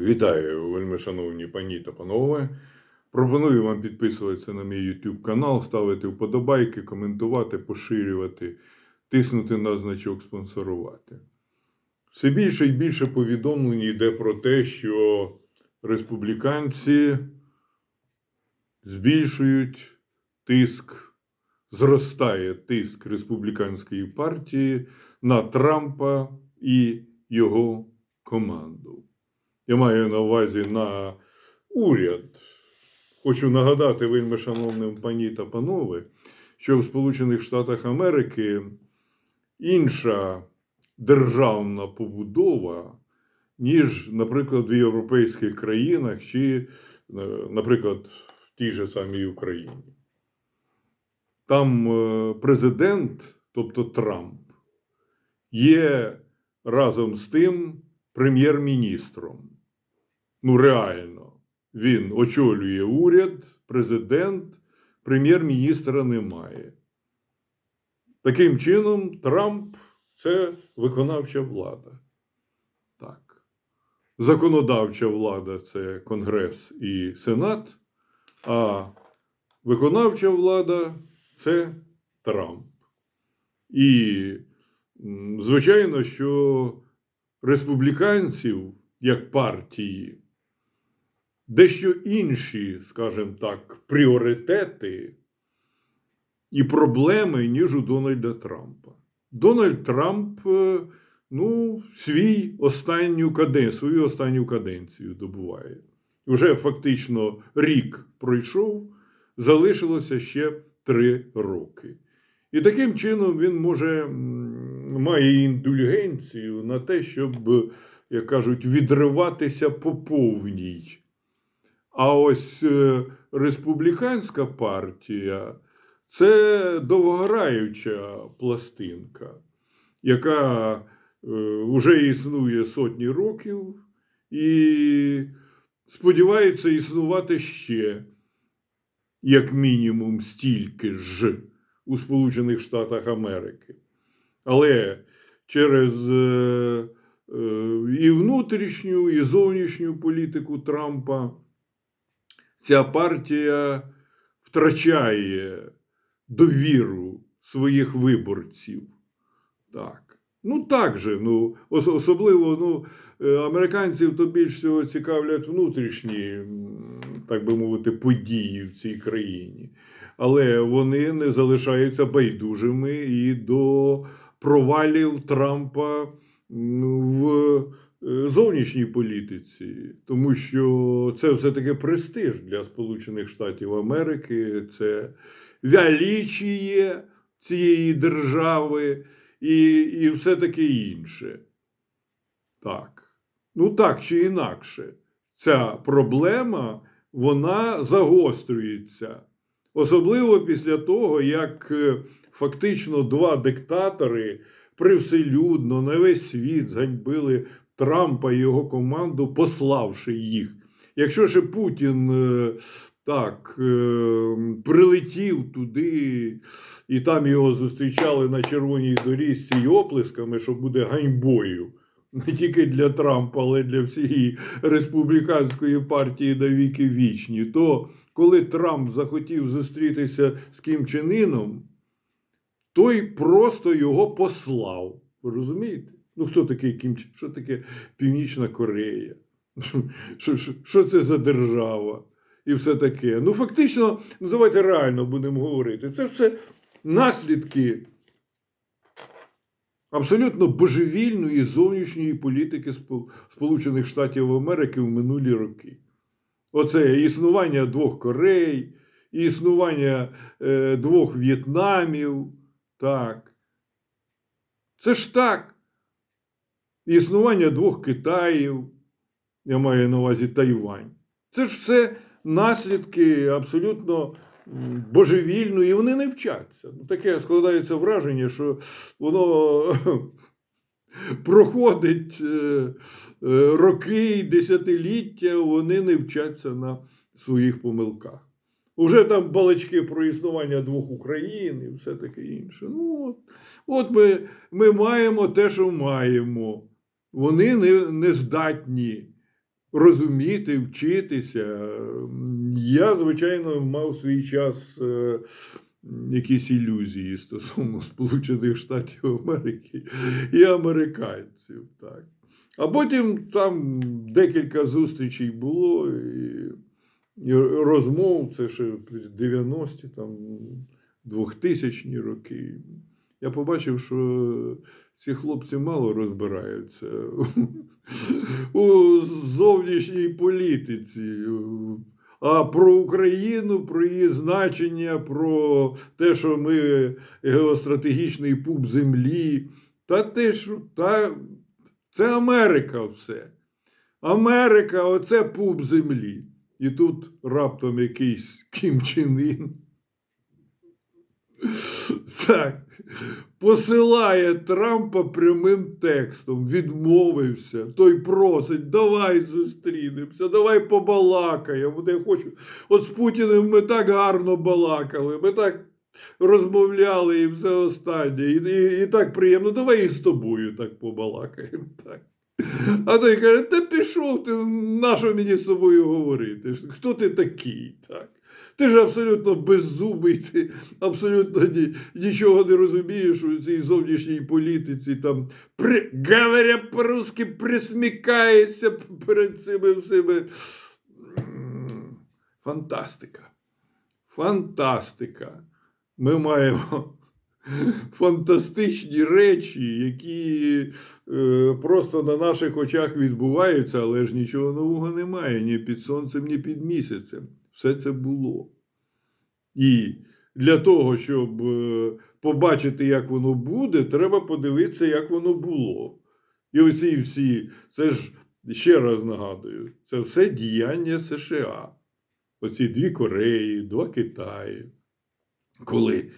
Вітаю, вельми шановні пані та панове. Пропоную вам підписуватися на мій YouTube канал, ставити вподобайки, коментувати, поширювати, тиснути на значок спонсорувати. Все більше і більше повідомлень йде про те, що республіканці збільшують тиск, зростає тиск республіканської партії на Трампа і його команду. Я маю на увазі на уряд. Хочу нагадати вельми шановним пані та панове, що в Сполучених Штатах Америки інша державна побудова, ніж, наприклад, в європейських країнах чи, е, наприклад, в тій же самій Україні. Там е, президент, тобто Трамп, є разом з тим прем'єр-міністром. Ну, реально, він очолює уряд, президент, прем'єр-міністра немає. Таким чином, Трамп це виконавча влада. Так. Законодавча влада це Конгрес і Сенат, а виконавча влада це Трамп. І, звичайно, що республіканців як партії дещо інші, скажімо так, пріоритети і проблеми, ніж у Дональда Трампа. Дональд Трамп е, ну, свій останню каденцію, свою останню каденцію добуває. Уже фактично рік пройшов, залишилося ще три роки. І таким чином він може має індульгенцію на те, щоб, як кажуть, відриватися по повній. А ось е, республіканська партія це довгораюча пластинка, яка вже існує сотні років і сподівається існувати ще, як мінімум, стільки ж у Сполучених Штатах Америки. Але через е, е, і внутрішню, і зовнішню політику Трампа ця партія втрачає довіру своїх виборців. Так. Ну, так же, ну, особливо ну, е, американців то більш всього цікавлять внутрішні, так би мовити, події в цій країні. Але вони не залишаються байдужими і до провалів Трампа в зовнішній політиці, тому що це все-таки престиж для Сполучених Штатів Америки, це величіє цієї держави і, і все таке інше. Так. Ну так чи інакше, ця проблема вона загострюється. Особливо після того, як е, фактично два диктатори привселюдно на весь світ зганьбили Трампа і його команду, пославши їх. Якщо ще Путін е, так е, прилетів туди, і там його зустрічали на червоній доріжці й оплесками, що буде ганьбою. Не тільки для Трампа, але й для всієї республіканської партії на віки вічні. То коли Трамп захотів зустрітися з Кім Чен Іном, той просто його послав. Розумієте? Ну, хто такий Кім? Що таке Північна Корея? Що, що, що це за держава? І все таке. Ну, фактично, ну давайте реально будемо говорити. Це все наслідки абсолютно божевільної зовнішньої політики Спол- Сполучених Штатів Америки в минулі роки. Оце існування двох Корей, існування е, двох В'єтнамів. Так. Це ж так. Існування двох Китаїв, я маю на увазі Тайвань. Це ж все наслідки абсолютно м, божевільної, і вони не вчаться. Ну, таке складається враження, що воно проходить е, е, роки і десятиліття, вони не вчаться на своїх помилках. Уже там балачки про існування двох Україн і все таке інше. Ну, от, от ми, ми маємо те, що маємо. Вони не, не здатні розуміти, вчитися. Я, звичайно, мав свій час е, якісь ілюзії стосовно Сполучених Штатів Америки і американців. Так. А потім там декілька зустрічей було і, і розмов, це ще 90-ті, там 2000-ні роки. Я побачив, що ці хлопці мало розбираються у зовнішній політиці. А про Україну, про її значення, про те, що ми геостратегічний пуп землі, та те, що та, це Америка все. Америка оце пуп землі. І тут раптом якийсь Кім Чен Ін так, посилає Трампа прямим текстом, відмовився. Той просить, давай зустрінемося, давай побалакаємо. Я хочу. От з Путіним ми так гарно балакали, ми так розмовляли і все останнє. І, і, і так приємно, давай і з тобою так побалакаємо. Так. А той каже, та пішов ти, нащо мені з тобою говорити? Хто ти такий? Так? Ти ж абсолютно беззубий, ти абсолютно ні, нічого не розумієш у цій зовнішній політиці. Там, при, говоря по-русски, присмікаєшся перед цими всіми. Фантастика. Фантастика. Ми маємо фантастичні речі, які е, просто на наших очах відбуваються, але ж нічого нового немає ні під сонцем, ні під місяцем. Все це було. І для того, щоб е, побачити, як воно буде, треба подивитися, як воно було. І оці всі, це ж ще раз нагадую, це все діяння США. Оці дві Кореї, два Китаї, коли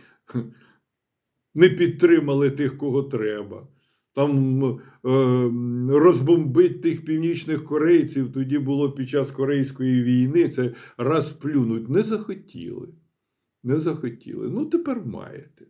не підтримали тих, кого треба. Там е, розбомбить тих північних корейців тоді було під час Корейської війни. Це раз плюнуть. Не захотіли. Не захотіли. Ну, тепер маєте.